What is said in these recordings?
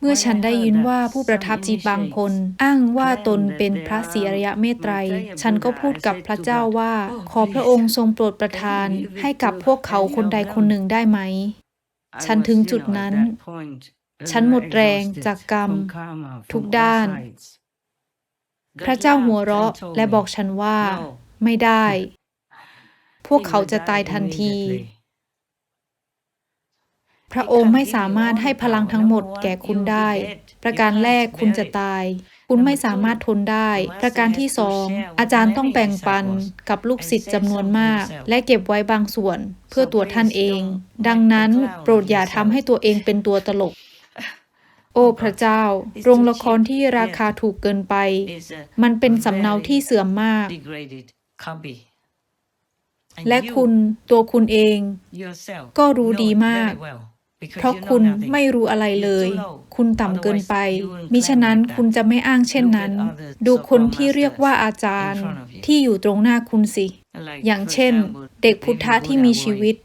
เมื่อฉันได้ยินว่าผู้ประทับจิตบางคน อ้างว่าตนเป็นพระศรีอริยเมตไตรยฉันก็พูดกับพระเจ้าว่า ขอพระองค์ทรงโปรดประทานให้กับพวกเขาคนใดคนหนึ่งได้ไหม ฉันถึงจุดนั้น ฉันหมดแรงจากกรรม ทุกด้าน พระเจ้าหัวเราะและบอกฉันว่า ไม่ได้ พวกเขาจะตายทันที พระองค์ไม่สามารถให้พลังทั้งหมดแก่คุณได้ ประการแรกคุณจะตาย คุณไม่สามารถทนได้ ประการที่สองอาจารย์ต้องแบ่งปันกับลูกศิษย์จำนวนมาก และเก็บไว้บางส่วนเพื่อตัวท่านเอง ดังนั้นโปรดอย่าทำให้ตัวเองเป็นตัวตลก โอ้พระเจ้า โรงละครที่ราคาถูกเกินไป มันเป็นสำเนาที่เสื่อมมากและคุณตัวคุณเอง ก็รู้ดีมาก เพราะคุณไม่รู้อะไรเลย คุณต่ำเกินไป มิฉะนั้นคุณจะไม่อ้างเช่นนั้น ดูคนที่เรียกว่าอาจารย์ ที่อยู่ตรงหน้าคุณสิ อย่างเช่น เด็กพุทธะที่มีชีวิต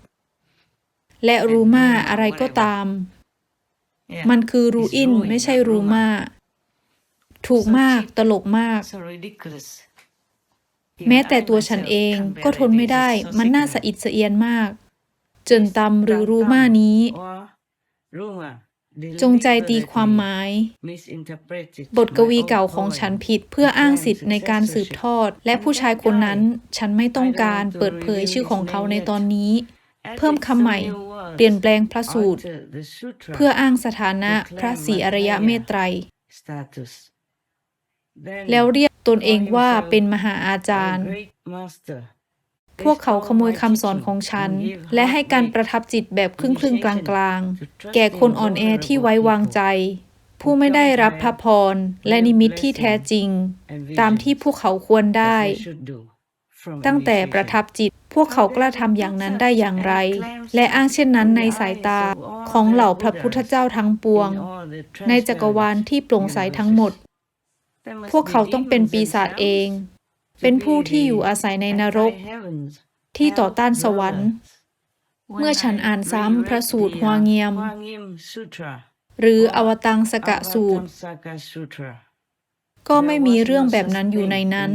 และรูมาอะไรก็ตาม มันคือรูอินไม่ใช่รูมาถูกมากตลกมาก แม้แต่ตัวฉันเองก็ทนไม่ได้ มันน่าสะอิดสะเอียนมากจนตำหรือรูมานี้ จงใจตีความหมาย บทกวีเก่าของฉันผิดเพื่ออ้างสิทธิ์ในการสืบทอด และผู้ชายคนนั้น ฉันไม่ต้องการเปิดเผยชื่อของเขาในตอนนี้ เพิ่มคำใหม่ เปลี่ยนแปลงพระสูตร เพื่ออ้างสถานะพระศรีอริยเมตไตรยแล้วเรียกตนเองว่าเป็นมหาอาจารย์ พวกเขาขโมยคำสอนของฉัน และให้การประทับจิตแบบครึ่งครึ่งๆกลางๆแก่คนอ่อนแอที่ไว้วางใจ ผู้ไม่ได้รับพระพร และนิมิตที่แท้จริง ตามที่พวกเขาควรได้ ตั้งแต่ประทับจิตพวกเขากล้าทำอย่างนั้นได้อย่างไร และอ้างเช่นนั้นในสายตาของเหล่าพระพุทธเจ้าทั้งปวง ในจักรวาลที่โปร่งใสทั้งหมด พวกเขาต้องเป็นปีศาจเอง เป็นผู้ที่อยู่อาศัยในนรก ที่ต่อต้านสวรรค์ เมื่อฉันอ่านซ้ำพระสูตรหัวเงียม หรืออวตังสกะสูตร ก็ไม่มีเรื่องแบบนั้นอยู่ในนั้น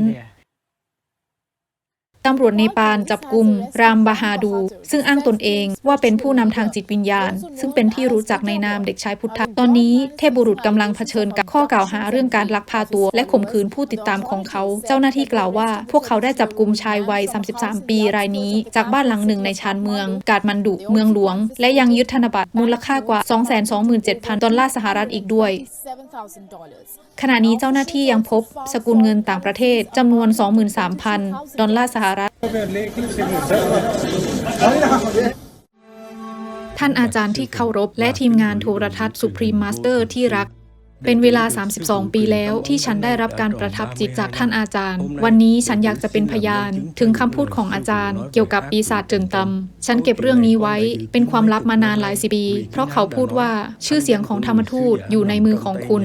ตำรวจเนปาลจับกลุ่มรามบาฮาดู ซึ่งอ้างตนเองว่าเป็นผู้นำทางจิตวิญญาณ ซึ่งเป็นที่รู้จักในนามเด็กชายพุทธะตอนนี้เทพบุรุษกำลังเผชิญกับข้อกล่าวหาเรื่องการลักพาตัว และข่มขืนผู้ติดตามของเขา เจ้าหน้าที่กล่าวว่า พวกเขาได้จับกลุ่มชายวัย 33 ปีรายนี้ จากบ้านหลังหนึ่งในชานเมือง กาดมันดุเมืองหลวง และยังยึดธนบัตรมูลค่ากว่า 227,000 ดอลลาร์สหรัฐอีกด้วย ขณะนี้เจ้าหน้าที่ยังพบสกุลเงินต่างประเทศจำนวน 23,000 ดอลลาร์สหรัฐท่านอาจารย์ที่เคารพและทีมงานโทรทัศน์ Supreme Master ที่รัก เป็นเวลา 32 ปีแล้วที่ฉันได้รับการประทับจิตจากท่านอาจารย์ วันนี้ฉันอยากจะเป็นพยาน ถึงคำพูดของอาจารย์ เกี่ยวกับปีศาจเจินตำฉันเก็บเรื่องนี้ไว้เป็นความลับมานานหลายสิบปี เพราะเขาพูดว่าชื่อเสียงของธรรมทูตอยู่ในมือของคุณ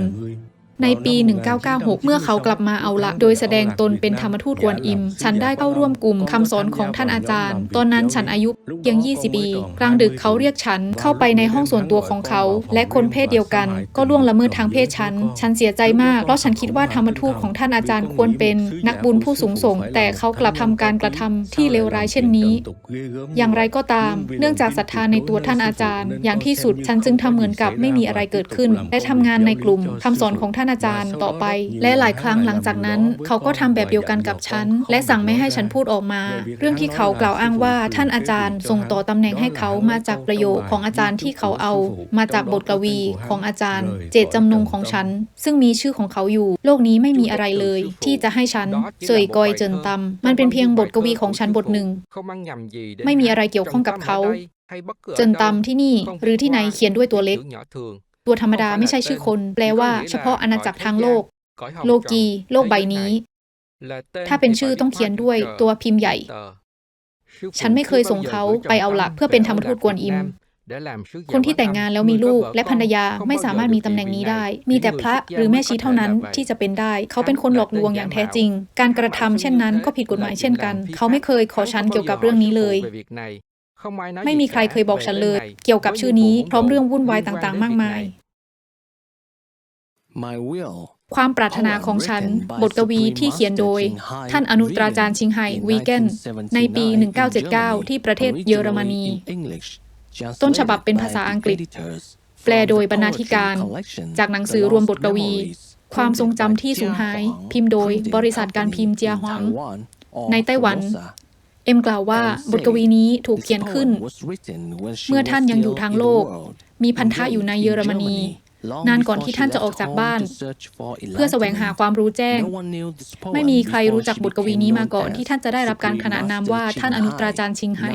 ในปี 1996 เมื่อเขากลับมาเอาละ โดยแสดงตนเป็นธรรมทูตกวนอิม ฉันได้เข้าร่วมกลุ่มคำสอนของท่านอาจารย์ ตอนนั้นฉันอายุเพียง 20 ปี กลางดึกเขาเรียกฉันเข้าไปในห้องส่วนตัวของเขา และคนเพศเดียวกัน ก็ล่วงละเมิดทางเพศฉัน ฉันเสียใจมาก เพราะฉันคิดว่าธรรมทูตของท่านอาจารย์ควรเป็นนักบุญผู้สูงส่ง แต่เขากลับทำการกระทำที่เลวร้ายเช่นนี้ อย่างไรก็ตาม เนื่องจากศรัทธาในตัวท่านอาจารย์ อย่างที่สุดฉันจึงทำเหมือนกับไม่มีอะไรเกิดขึ้น และทำงานในกลุ่มคำสอนของท่านอาจารย์ต่อไป และหลายครั้งหลังจากนั้น เขาก็ทำแบบเดียวกันกับฉัน และสั่งไม่ให้ฉันพูดออกมา เรื่องที่เขากล่าวอ้างว่าท่านอาจารย์ส่งต่อตำแหน่งให้เขามาจากประโยคของอาจารย์ที่เขาเอา มาจากบทกวีของอาจารย์ เจตจำนงของฉัน ซึ่งมีชื่อของเขาอยู่ โลกนี้ไม่มีอะไรเลย ที่จะให้ฉันเสยกอยเจินตำมันเป็นเพียงบทกวีของฉันบทหนึ่ง ไม่มีอะไรเกี่ยวข้องกับเขาเจินตำที่นี่หรือที่ไหนเขียนด้วยตัวเล็ก ตัวธรรมดาไม่ใช่ชื่อคน แปลว่าเฉพาะอาณาจักรทางโลก โลกี โลกใบนี้ ถ้าเป็นชื่อต้องเขียนด้วยตัวพิมพ์ใหญ่ ฉันไม่เคยส่งเขาไปเอาหลักเพื่อเป็นธรรมทูตกวนอิม คนที่แต่งงานแล้วมีลูกและภรรยาไม่สามารถมีตำแหน่งนี้ได้ มีแต่พระหรือแม่ชีเท่านั้นที่จะเป็นได้ เขาเป็นคนหลอกลวงอย่างแท้จริง การกระทำเช่นนั้นก็ผิดกฎหมายเช่นกัน เขาไม่เคยขอฉันเกี่ยวกับเรื่องนี้เลย ไม่มีใครเคยบอกฉันเลย เกี่ยวกับชื่อนี้พร้อมเรื่องวุ่นวายต่างๆ มากมาย My will ความปรารถนาของฉัน บทกวีที่เขียนโดย ท่านอนุตราจารย์ชิงไฮวีแกนในปี 1979 ที่ประเทศเยอรมนี ต้นฉบับเป็นภาษาอังกฤษ แปลโดยบรรณาธิการ จากหนังสือรวมบทกวี ความทรงจำที่สูญหาย พิมพ์โดยบริษัทการพิมพ์เจียหวังในไต้หวัน เอ็มกล่าวว่าบทกวีนี้ถูกเขียนขึ้น เมื่อท่านยังอยู่ทางโลก มีพันธะอยู่ในเยอรมนี นานก่อนที่ท่านจะออกจากบ้าน เพื่อแสวงหาความรู้แจ้ง ไม่มีใครรู้จักบทกวีนี้มาก่อนที่ท่านจะได้รับการขนานนามว่าท่านอนุตราจารย์ชิงไห่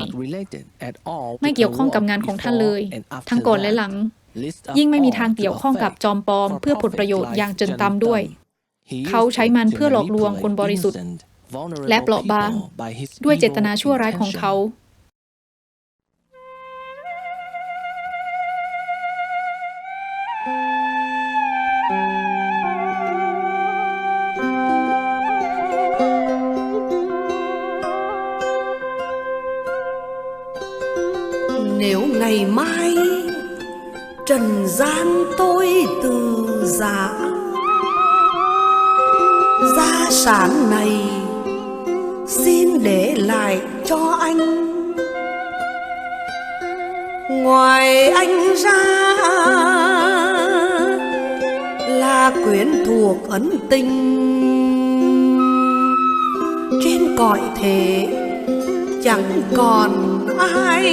ไม่เกี่ยวข้องกับงานของท่านเลย ทั้งก่อนและหลัง ยิ่งไม่มีทางเกี่ยวข้องกับจอมปลอม เพื่อผลประโยชน์อย่างเจินตำด้วย เขาใช้มันเพื่อหลอกลวงคนบริสุทธิ์ และเปราะบาง ด้วยเจตนาชั่วร้ายของเขา nếu ngày mai trần gian tôi từ giã gia sản này xin để lại cho anh. Ngoài anh ra là quyến thuộc ấn tình. Trên cõi thế chẳng còn ai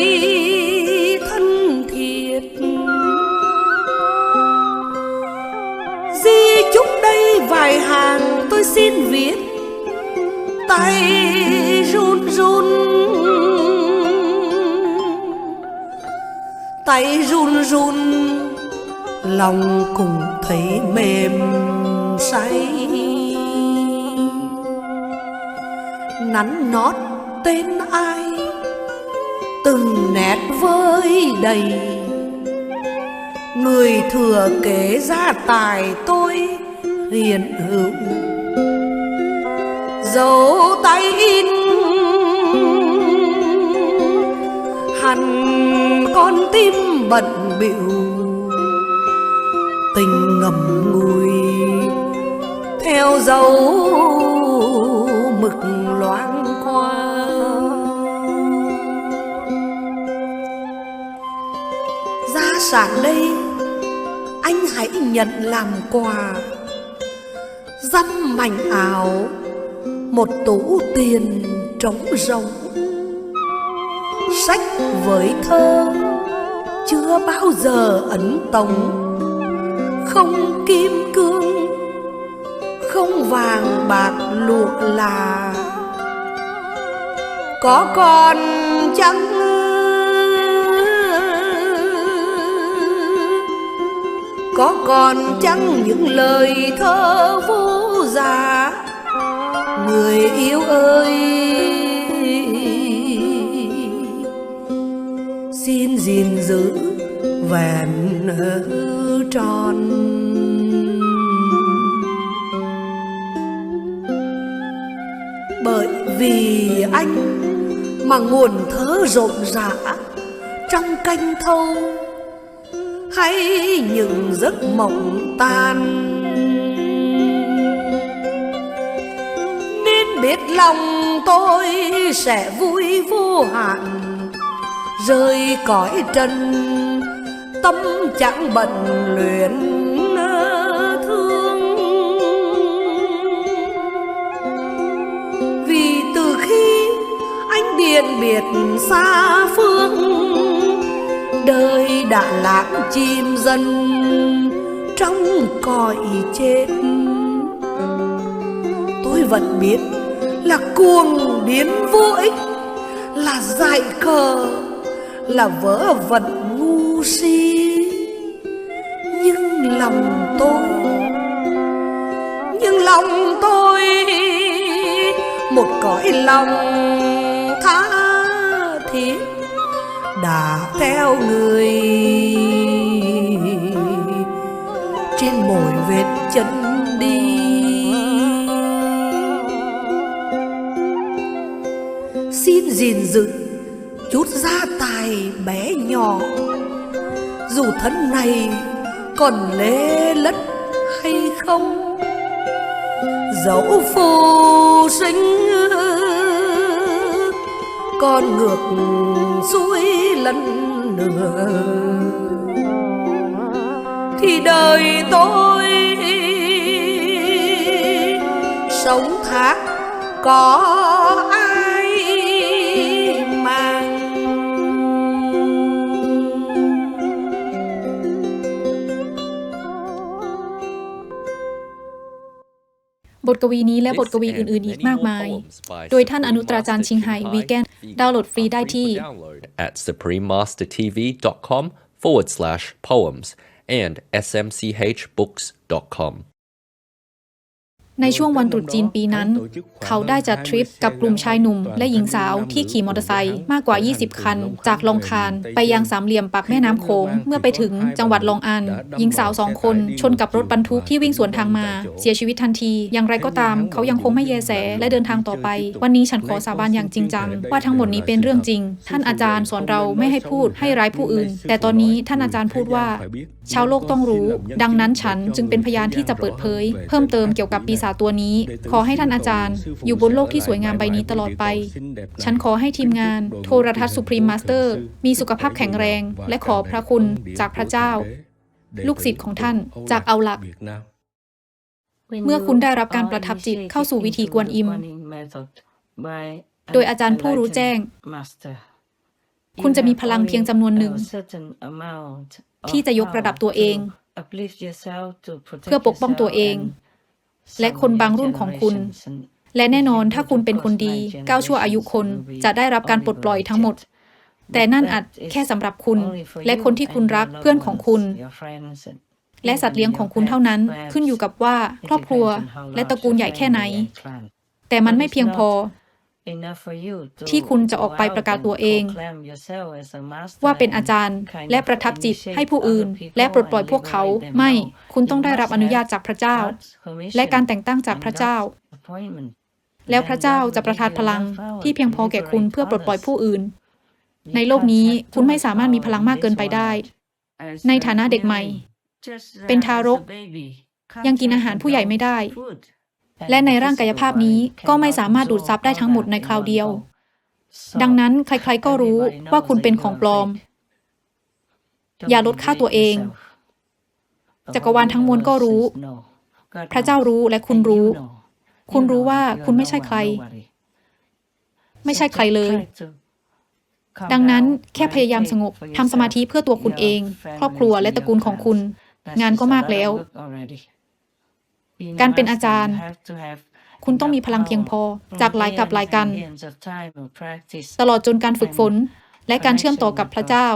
thân thiết di chúc đây vài hàng tôi xin viết tay run run. Tay run run, lòng cùng thấy mềm say. Nắn nót tên ai, từng nét vơi đầy. Người thừa kế gia tài tôi hiền hữu. Dấu tay in con tim bận bịu, tình ngầm ngùi. Theo dấu mực loáng qua. Gia sản đây, anh hãy nhận làm quà. Dăm mảnh áo một tủ tiền trống rỗng sách với thơ. Chưa bao giờ ấn tống. Không kim cương, không vàng bạc lụa là. Có còn chăng? Có còn chăng những lời thơ vô giá? Người yêu ơi xin gìn giữ vẹn tròn bởi vì anh mà nguồn thơ rộn rã trong canh thâu, hay những giấc mộng tan. Nên biết lòng tôi sẽ vui vô hạn rơi cõi trần, tâm chẳng bận luyện à, thương. Vì từ khi anh biệt biệt xa phương, đời đã lãng chim dần trong cõi chết. Tôi vẫn biết là cuồng biến vô ích, là dại khờ là vỡ vẩn ngu si. Nhưng lòng tôi, nhưng lòng tôi một cõi lòng tha thiết đã theo người. Trên mỗi vết chân đi, xin gìn giữ chút gia tài bé nhỏ. Dù thân này còn lê lất hay không, dẫu phù sinh con ngược xuôi lần nữa, thì đời tôi sống thác có บทกวีนี้และบทกวีอื่น ๆ อีกมากมาย โดยท่านอนุตราจารย์ชิงไห่วีแกนดาวน์โหลดฟรีได้ที่ at suprememastertv.com forward slash poems and smchbooks.com. ในช่วงวันตรุษจีนปีนั้น เขาได้จัดทริปกับกลุ่มชายหนุ่มและหญิงสาวที่ขี่มอเตอร์ไซค์มากกว่า 20 คัน จากลองคานไปยังสามเหลี่ยมปากแม่น้ำโขง เมื่อไปถึงจังหวัดลองอัน หญิงสาวสองคนชนกับรถบรรทุกที่วิ่งสวนทางมา เสียชีวิตทันที อย่างไรก็ตาม เขายังคงไม่แยแสและเดินทางต่อไป วันนี้ฉันขอสาบานอย่างจริงจังว่าทั้งหมดนี้เป็นเรื่องจริง ท่านอาจารย์สอนเราไม่ให้พูดให้ร้ายผู้อื่น แต่ตอนนี้ท่านอาจารย์พูดว่า ชาวโลกต้องรู้ ดังนั้นฉันจึงเป็นพยานที่จะเปิดเผย เพิ่มเติมเกี่ยวกับปีศาจตัวนี้ ขอให้ท่านอาจารย์ อยู่บนโลกที่สวยงามใบนี้ตลอดไป ฉันขอให้ทีมงาน โทรทัศน์สุพรีมมาสเตอร์ มีสุขภาพแข็งแรง และขอพระคุณจากพระเจ้า ลูกศิษย์ของท่านจากเอาหลัก เมื่อคุณได้รับการประทับจิตเข้าสู่วิธีกวนอิม โดยอาจารย์ผู้รู้แจ้ง คุณจะมีพลังเพียงจำนวนหนึ่ง ที่จะยกระดับตัวเอง เพื่อปกป้องตัวเอง และคนบางรุ่นของคุณ และแน่นอนถ้าคุณเป็นคนดีก้าวชั่วอายุคนจะได้รับการปลดปล่อยทั้งหมด แต่นั่นอาจแค่สำหรับคุณ และคนที่คุณรักเพื่อนของคุณ และสัตว์เลี้ยงของคุณเท่านั้น ขึ้นอยู่กับว่าครอบครัว และตระกูลใหญ่แค่ไหน แต่มันไม่เพียงพอ ที่คุณจะออกไปประกาศตัวเอง ว่าเป็นอาจารย์และประทับจิตให้ผู้อื่น และปลดปล่อยพวกเขาไม่ คุณต้องได้รับอนุญาตจากพระเจ้า และการแต่งตั้งจากพระเจ้า แล้วพระเจ้าจะประทานพลังที่เพียงพอแก่คุณเพื่อปลดปล่อยผู้อื่น ในโลกนี้คุณไม่สามารถมีพลังมากเกินไปได้ ในฐานะเด็กใหม่ เป็นทารก ยังกินอาหารผู้ใหญ่ไม่ได้ และในร่างกายภาพนี้ก็ไม่สามารถดูดซับได้ทั้งหมดในคราวเดียว ดังนั้นใครๆก็รู้ว่าคุณเป็นของปลอม อย่าลดค่าตัวเอง จักรวาลทั้งมวลก็รู้ พระเจ้ารู้และคุณรู้ คุณรู้ว่าคุณไม่ใช่ใคร ไม่ใช่ใครเลย ดังนั้นแค่พยายามสงบทำสมาธิเพื่อตัวคุณเอง ครอบครัวและตระกูลของคุณ งานก็มากแล้ว การเป็นอาจารย์ คุณต้องมีพลังเพียงพอจากหลายกับหลายกัน ตลอดจนการฝึกฝนและการเชื่อมต่อกับพระเจ้า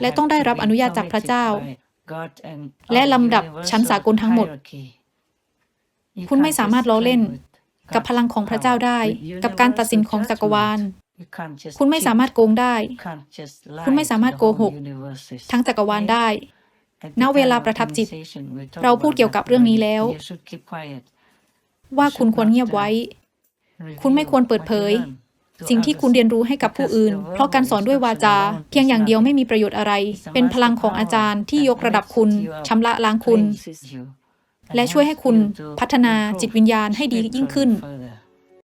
และต้องได้รับอนุญาตจากพระเจ้า และลำดับชั้นสากลทั้งหมด คุณไม่สามารถล้อเล่น กับพลังของพระเจ้าได้ กับการตัดสินของจักรวาลคุณไม่สามารถโกงได้ คุณไม่สามารถโกหก ทั้งจักรวาลได้ ณเวลาประทับจิต เราพูดเกี่ยวกับเรื่องนี้แล้ว ว่าคุณควรเงียบไว้ คุณไม่ควรเปิดเผย สิ่งที่คุณเรียนรู้ให้กับผู้อื่น เพราะการสอนด้วยวาจา เพียงอย่างเดียวไม่มีประโยชน์อะไร เป็นพลังของอาจารย์ที่ยกระดับคุณชำระล้างคุณ และช่วยให้คุณพัฒนาจิตวิญญาณให้ดียิ่งขึ้น